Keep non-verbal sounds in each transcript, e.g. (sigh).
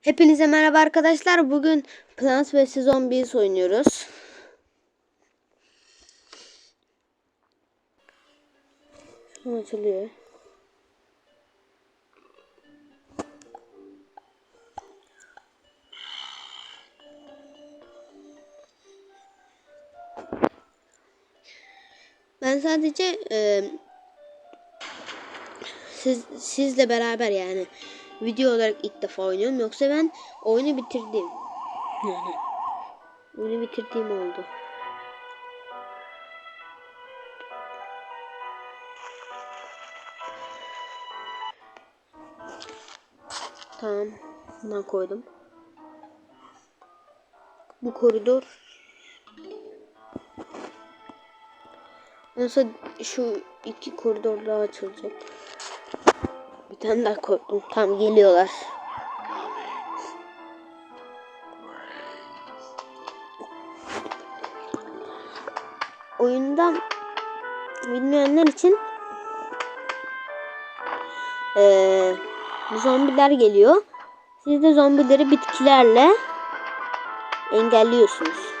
Hepinize merhaba arkadaşlar. Bugün Plants vs Zombies oynuyoruz. Şu açılıyor. Ben sadece e, siz sizle beraber yani video olarak ilk defa oynuyorum. Yoksa ben oyunu bitirdim. Yani oyunu bitirdiğim oldu. Tamam. Bundan koydum. Bu koridor. Sonra şu iki koridor daha açılacak. Tane daha koydum. Tam geliyorlar. Oyundan bilmeyenler için eee zombiler geliyor. Siz de zombileri bitkilerle engelliyorsunuz.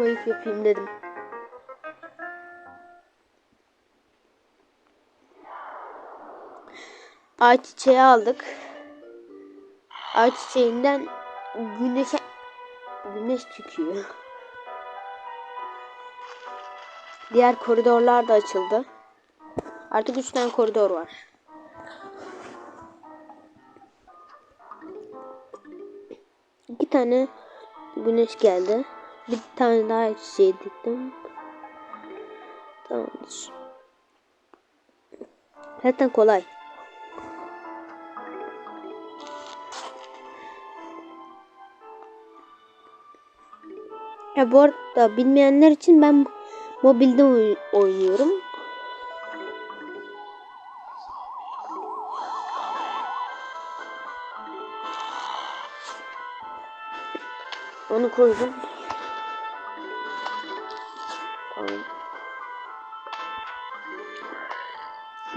Koyup yapayım dedim. Ayçiçeği aldık. Ayçiçeğinden güneşe güneş çıkıyor. Diğer koridorlar da açıldı. Artık 3 tane koridor var. İki tane güneş geldi. Bir tane daha şey diktim. Tamamdır. Zaten kolay. Ya bu arada bilmeyenler için ben mobilde oy- oynuyorum. Onu koydum.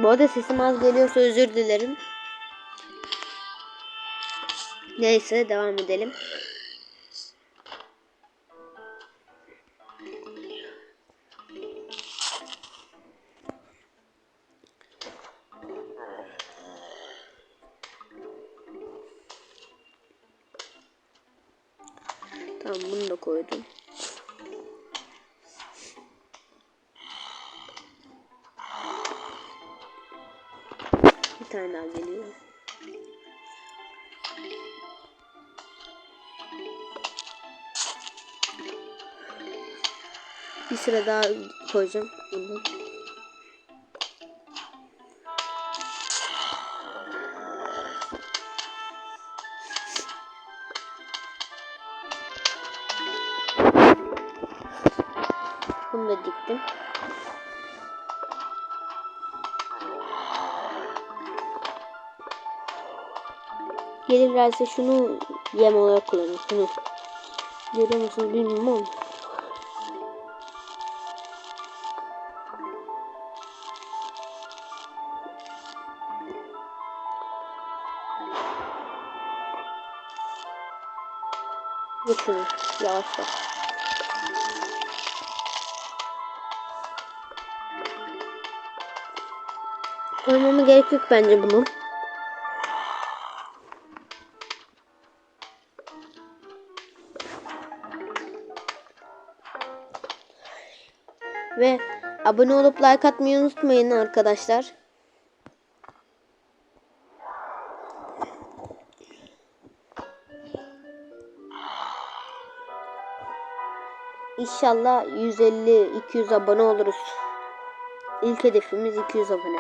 Bu arada sesim az geliyorsa özür dilerim. Neyse devam edelim. Tamam bunu da koydum. Tane daha geliyor. Bir sıra daha koyacağım. Bundan. Gelirlerse şunu yem olarak kullanın. Şunu. Görüyor musunuz bilmiyorum ama. Vur şunu. Yavaşla. Koymama gerek yok bence bunu. Ve abone olup like atmayı unutmayın arkadaşlar. İnşallah 150-200 abone oluruz. İlk hedefimiz 200 abone.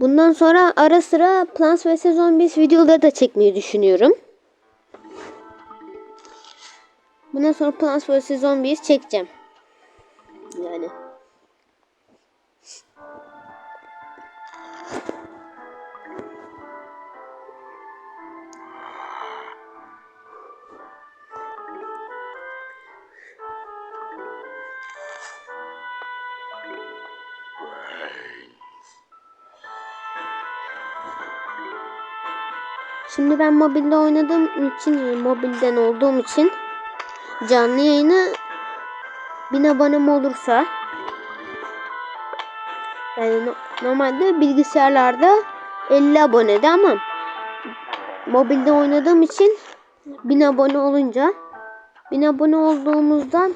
Bundan sonra ara sıra Plants vs Zombies videoları da çekmeyi düşünüyorum. Bundan sonra Plants vs Zombies çekeceğim. Yani. Şimdi ben mobilde oynadığım için, mobilden olduğum için canlı yayını 1000 abonem olursa yani no- normalde bilgisayarlarda 50 abonede ama mobilde oynadığım için 1000 abone olunca 1000 abone olduğumuzda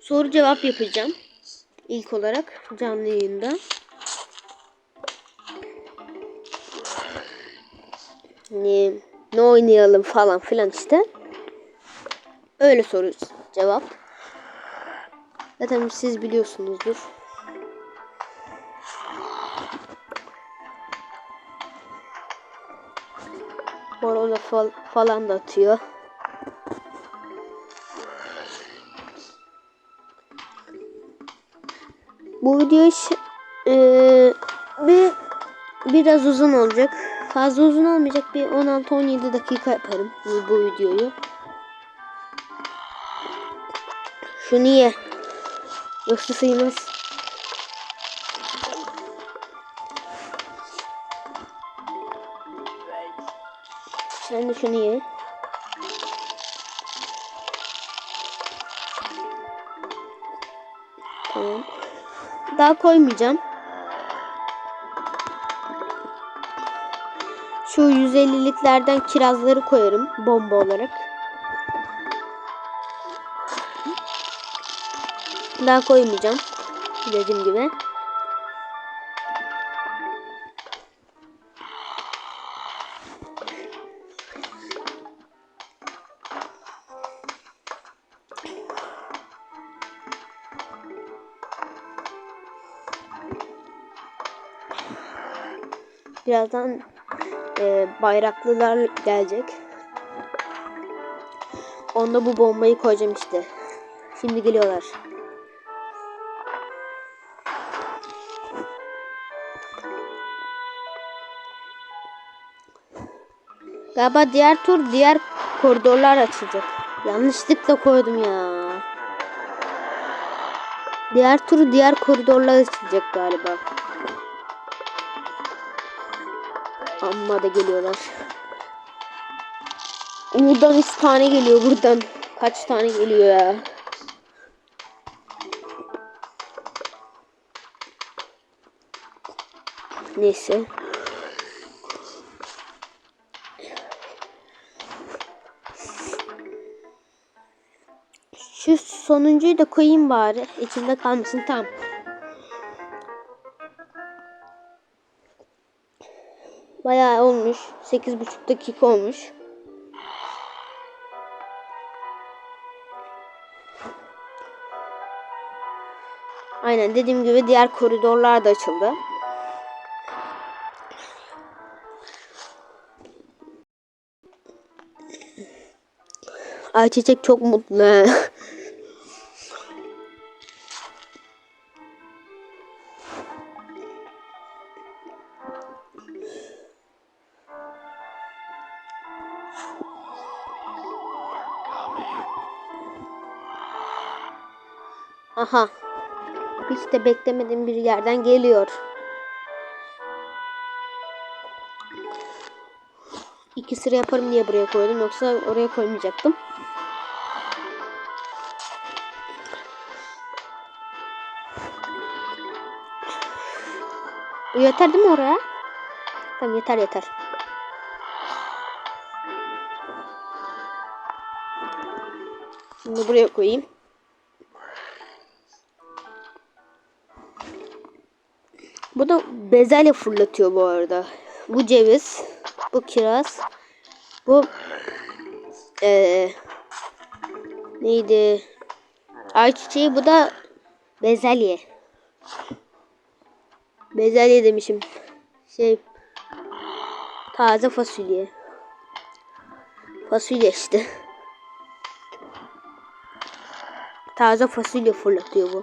soru cevap yapacağım. İlk olarak canlı yayında. Ne, ne oynayalım falan filan işte. Öyle soru cevap. Zaten siz biliyorsunuzdur. Horoza fal falan da atıyor. Bu video eee, bir biraz uzun olacak. Fazla uzun olmayacak. Bir 16-17 dakika yaparım bu, bu videoyu. Şunu ye. Yoksa sığmaz. Sen de şunu ye. Tamam. Daha koymayacağım. Şu 150'liklerden kirazları koyarım bomba olarak. Daha koymayacağım. Dediğim gibi. Birazdan e, bayraklılar gelecek. Onda bu bombayı koyacağım işte. Şimdi geliyorlar. Galiba diğer tur diğer koridorlar açılacak. Yanlışlıkla koydum ya. Diğer tur diğer koridorlar açılacak galiba. Amma da geliyorlar. Buradan 3 tane geliyor buradan. Kaç tane geliyor ya? Neyse. Sonuncuyu da koyayım bari. İçinde kalmasın tam. Bayağı olmuş. 8,5 dakika olmuş. Aynen dediğim gibi diğer koridorlar da açıldı. Ayçiçek çok mutlu. (laughs) Aha. Hiç de beklemediğim bir yerden geliyor. İki sıra yaparım diye buraya koydum. Yoksa oraya koymayacaktım. Bu yeter değil mi oraya? Tamam yeter yeter. Şimdi buraya koyayım. Bu da bezelye fırlatıyor bu arada. Bu ceviz. Bu kiraz. Bu eee neydi? Ayçiçeği bu da bezelye. Bezelye demişim. Şey taze fasulye. Fasulye işte. Taze fasulye fırlatıyor bu.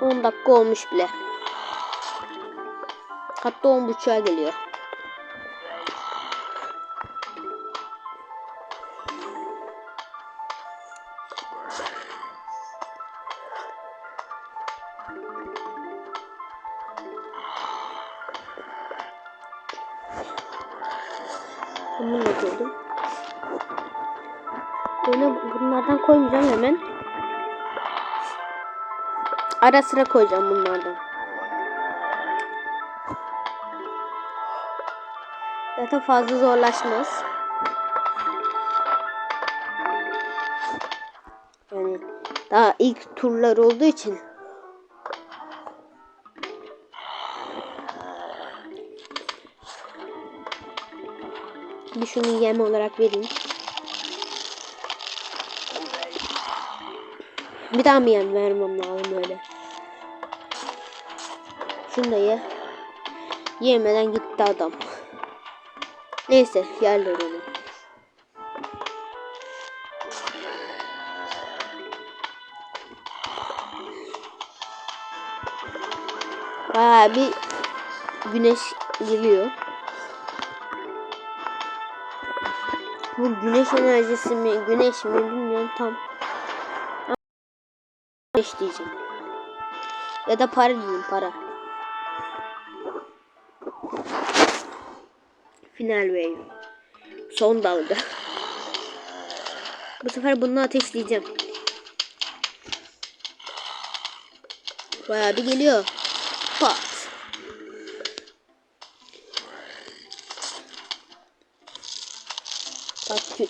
On dakika olmuş bile. Hatta on buçuğa geliyor. Bunu da koydum. Böyle bunlardan koymayacağım hemen. Ara sıra koyacağım bunlardan. Zaten fazla zorlaşmaz. Yani daha ilk turlar olduğu için. Bir şunu yem olarak vereyim. Bir daha mı yem vermem lazım öyle. Şunu da ye. Yemeden gitti adam. Neyse yerler onu. Bayağı bir güneş geliyor. Bu güneş enerjisi mi, güneş mi bilmiyorum tam. Güneş diyeceğim. Ya da para diyeyim para. Final wave. Son dalga. Bu sefer bunu ateşleyeceğim. Bayağı bir geliyor. Pat. Pat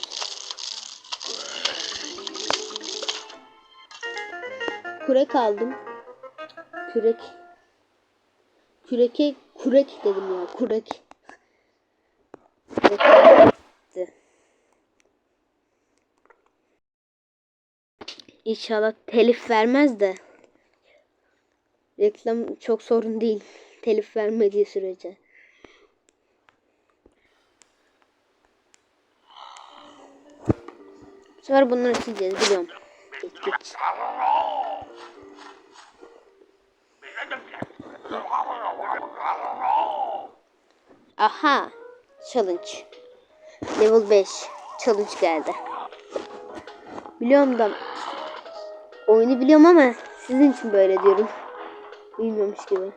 Kürek aldım. Kürek. Küreke kurek dedim ya. Kurek. İnşallah telif vermez de. Reklam çok sorun değil. Telif vermediği sürece. Bu sefer bunları sileceğiz biliyorum. Geç geç. Aha. Challenge. Level 5. Challenge geldi. Biliyorum da oyunu biliyorum ama sizin için böyle diyorum. Bilmiyormuş gibi.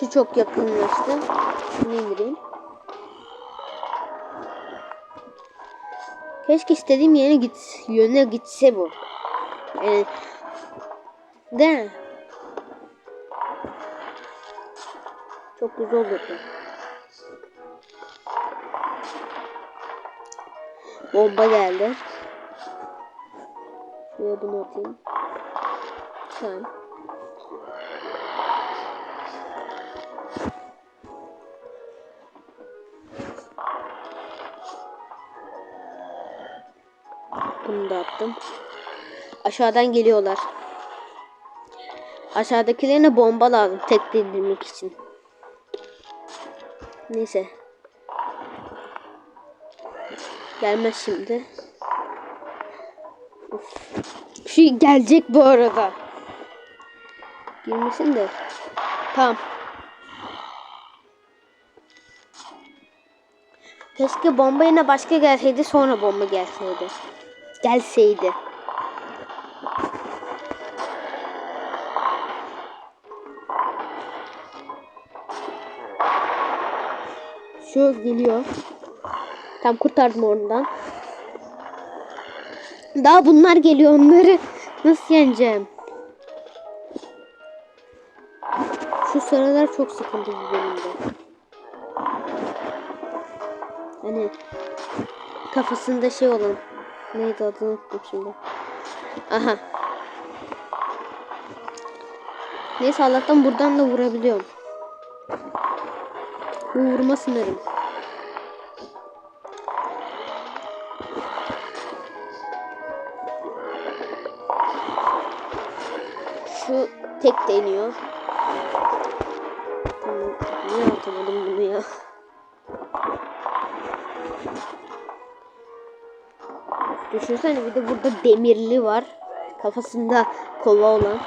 Şu çok yakınlaştı. Şunu indireyim. Keşke istediğim yere git, yöne gitse bu. Yani de çok güzel olurdu. Bomba geldi. Şuraya bunu atayım. Tamam. Bunu da attım. Aşağıdan geliyorlar. Aşağıdakilerine bomba lazım tek indirmek için. Neyse. Gelmez şimdi. Of. Şu gelecek bu arada. Girmesin de. Tamam. Keşke bomba yine başka gelseydi sonra bomba gelseydi. Gelseydi. Şu geliyor. Tam kurtardım oradan. Daha bunlar geliyor onları. Nasıl yeneceğim? Şu sıralar çok sıkıntı bu bölümde. Hani kafasında şey olan. Neydi adını unuttum şimdi. Aha. Neyse Allah'tan buradan da vurabiliyorum. Bu vurma sınırım. Şu tek deniyor. Tamam. Niye atamadım bunu ya? Düşünsene bir de burada demirli var. Kafasında kova olan.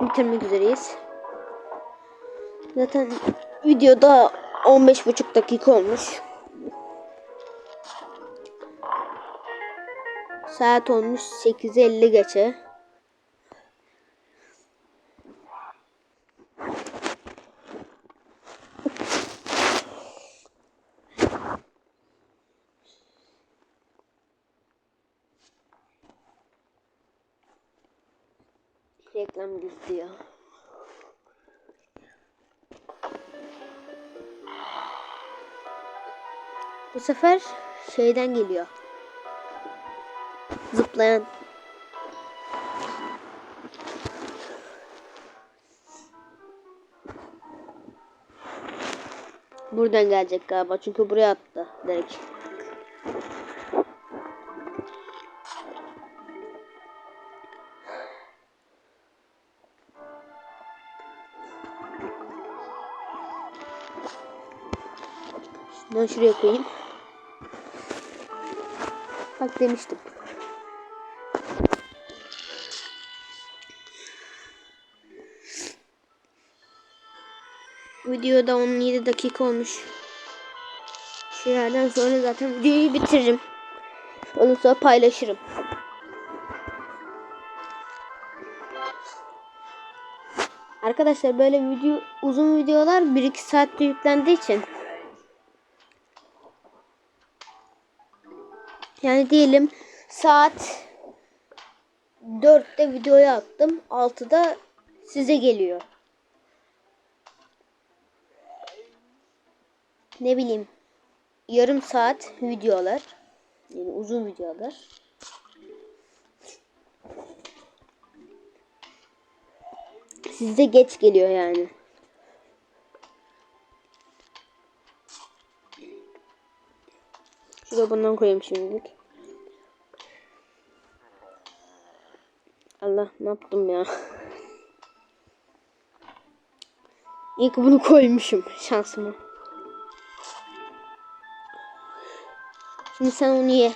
Bitirmek üzereyiz. Zaten videoda 15,5 dakika olmuş. Saat olmuş 8.50 geçe. Reklam girdi ya. Bu sefer şeyden geliyor. Zıplayan. Buradan gelecek galiba çünkü buraya attı direkt. Ben şuraya koyayım. Bak demiştim. Videoda 17 dakika olmuş. Şu yerden sonra zaten videoyu bitiririm. Ondan sonra paylaşırım. Arkadaşlar böyle video uzun videolar 1-2 saatte yüklendiği için Yani diyelim saat 4'te videoyu attım. 6'da size geliyor. Ne bileyim yarım saat videolar. Yani uzun videolar. Size geç geliyor yani. Şuraya bundan koyayım şimdilik. Allah ne yaptım ya. (laughs) İlk bunu koymuşum şansıma. Şimdi sen onu ye.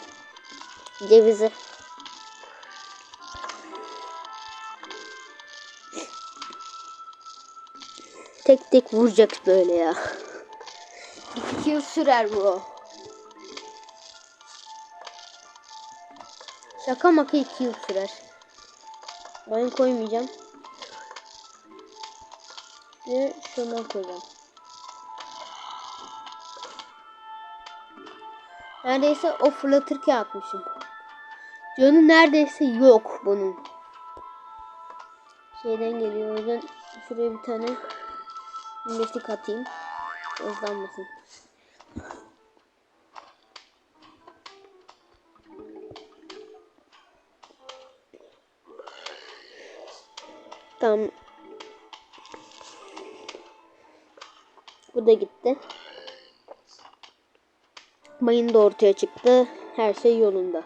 Cevizi. Tek tek vuracak böyle ya. İki yıl sürer bu. Şaka maka iki yıl sürer. Ben koymayacağım. Ve şundan koyacağım. Neredeyse o fırlatırken atmışım. Canı neredeyse yok bunun. Şeyden geliyor. O yüzden şuraya bir tane investik atayım. Hızlanmasın. Tamam. Bu da gitti. Mayın da ortaya çıktı. Her şey yolunda.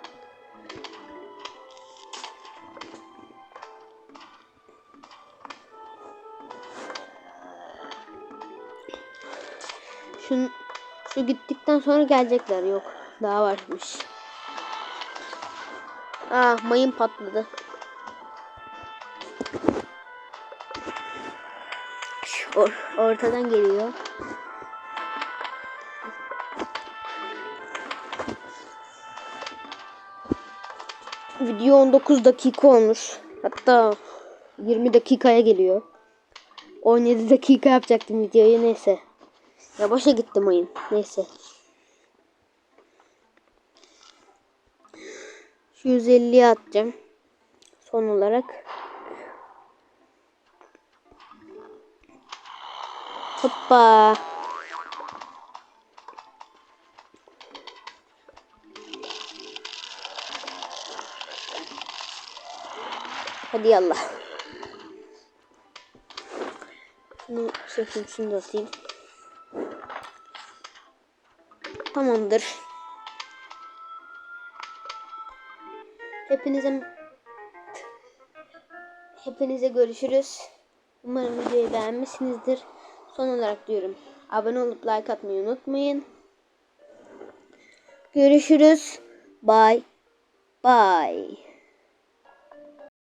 Şun, şu gittikten sonra gelecekler. Yok. Daha varmış. Ah mayın patladı. Or ortadan geliyor. Video 19 dakika olmuş. Hatta 20 dakikaya geliyor. 17 dakika yapacaktım videoyu neyse. Ya başa gittim oyun. Neyse. Şu 150'ye atacağım. Son olarak. Hoppa. Hadi yallah. Şunu çekeyim şunu atayım. Tamamdır. Hepinize Hepinize görüşürüz. Umarım videoyu beğenmişsinizdir. Son olarak diyorum. Abone olup like atmayı unutmayın. Görüşürüz. Bye. Bye.